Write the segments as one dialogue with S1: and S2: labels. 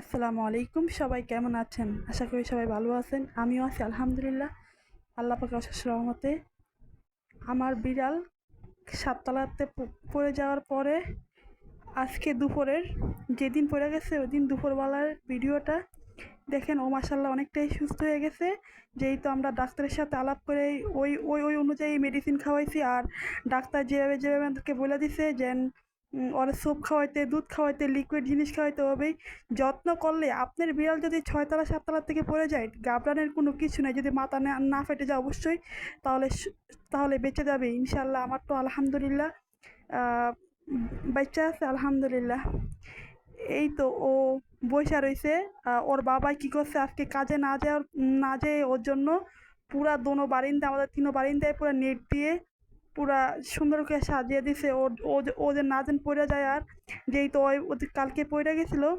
S1: আসসালামু আলাইকুম, সবাই কেমন আছেন? আশা করি সবাই ভালো আছেন, আমিও আছি, আলহামদুলিল্লাহ। আল্লাহ পাকে অশেষ রহমতে আমার বিড়াল সাততলাতে পড়ে যাওয়ার পরে আজকে দুপুরের, যেদিন পড়ে গেছে ওই দিন দুপুরবেলার ভিডিওটা দেখেন, ও মাসাল্লাহ অনেকটাই সুস্থ হয়ে গেছে। যেই তো আমরা ডাক্তারের সাথে আলাপ করে ওই ওই ওই অনুযায়ী মেডিসিন খাওয়াইছি আর ডাক্তার যেভাবে যেভাবে আমাদেরকে বলে দিছে যে ওর স্যুপ খাওয়াইতে, দুধ খাওয়াইতে লিকুইড জিনিস খাওয়াইতে হবে। যত্ন করলে আপনার বিড়াল যদি ছয়তলা, সাততলা থেকে পড়ে যায় গাবরানের কোনো কিছু নেই। যদি মাথা না ফেটে যায় অবশ্যই, তাহলে তাহলে বেঁচে যাবে। ইনশাল্লাহ আমার তো আলহামদুলিল্লাহ বাচ্চা আছে, আলহামদুলিল্লাহ। এই তো ও বসে রয়েছে ওর বাবা কি করছে আজকে কাজে না যাওয়ার, না যেয়ে ওর জন্য পুরা দোনো বারিন্দা, আমাদের তিনো বারিন্দায় পুরো নেট দিয়ে পুরা সুন্দর করে সাজিয়ে দিছে। ও যে- না যেন পড়ে যায় আর, যেই তো ওই কালকে পড়ে গেছিল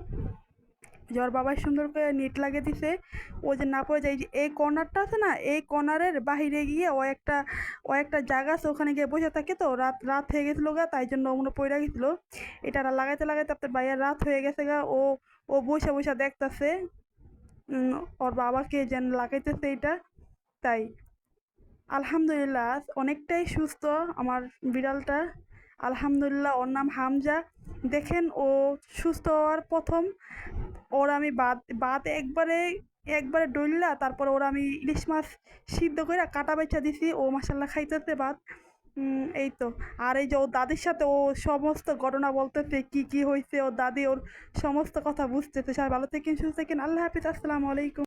S1: যে ওর বাবাই সুন্দর করে নেট লাগিয়ে দিছে। ও যে না পড়ে যায়, এই কর্নারটা আছে না, এই কর্নারের বাহিরে গিয়ে ও একটা ও একটা জায়গা আছে, ওখানে গিয়ে বসে থাকে তো, রাত রাত হয়ে গেছিল গা, তাই জন্য ওগুলো পড়ে গেছিল। এটা লাগাইতে লাগাইতে আপনার বাইরের রাত হয়ে গেছে গা, ও ও বসে বসে দেখতাছে। ওর বাবাকে যেন লাগাইতেছে এটা তাই। আলহামদুলিল্লাহ, অনেকটাই সুস্থ আমার বিড়ালটা। আলহামদুলিল্লাহ, ওর নাম হামজা। দেখেন ও সুস্থ হওয়ার প্রথম, ওর আমি বাদ বাদ একবারে একবারে ডইল্লা, তারপর ওর আমি ইলিশ মাছ সিদ্ধ করে কাটা বেচা দিছি, ও মাসাল্লাহ খাইতেছে বাদ এই তো। আর এই যে ওর দাদির সাথে ও সমস্ত ঘটনা বলতেছে, কি কি হয়েছে ওর দাদি ওর সমস্ত কথা বুঝতেছে। সবাই ভালো থেকেন, সুস্থ থাকেন। আল্লাহ হাফিজ, আসসালামু আলাইকুম।